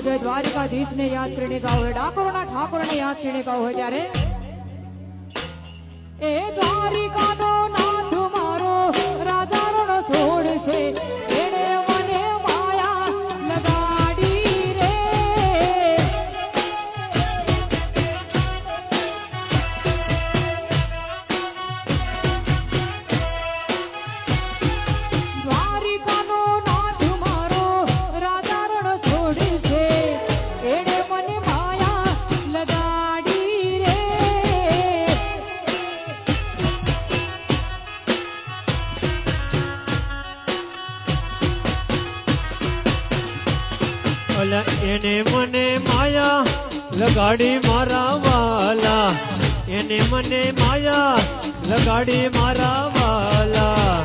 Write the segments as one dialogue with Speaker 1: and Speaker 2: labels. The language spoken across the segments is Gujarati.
Speaker 1: જય દ્વારિકાધીશ ને યાદ કરીને ગાઓ હોય ડાકોરના ઠાકોર ને યાદ કરીને ગાઓ હોય ત્યારે એ દ્વારિકાનો
Speaker 2: અલ એને મને માયા લગાડી મારા વાલા. એને મને માયા લગાડી મારા વાલા.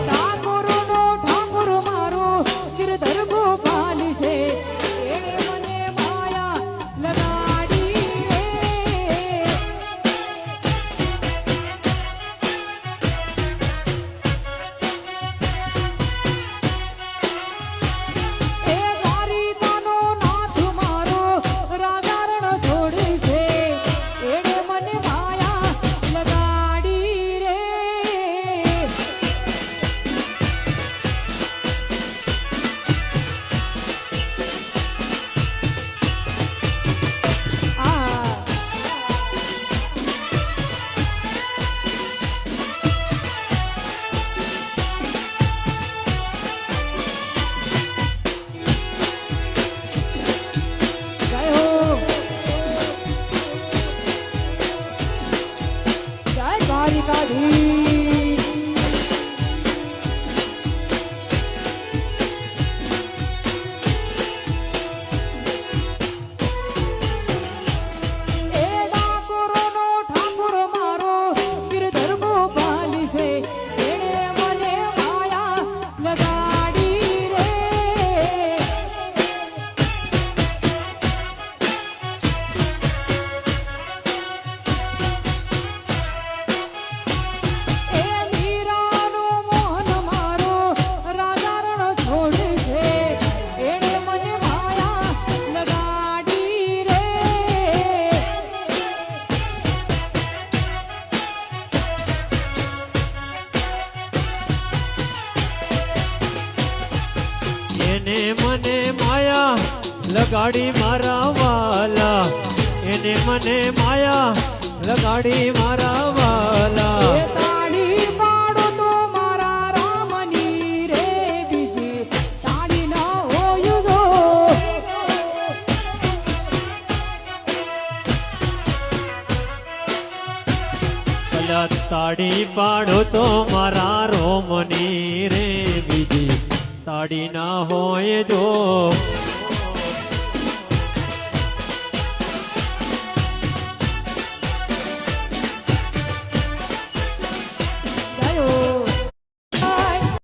Speaker 2: એને મને માયા લગાડી મારા વાલા. એને મને માયા લગાડી મારા વાલા. તાળી પાડો તો મારા રોમની રે બીજી. તાળી ના હોય જો